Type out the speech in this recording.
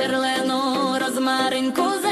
черлину розмаринку.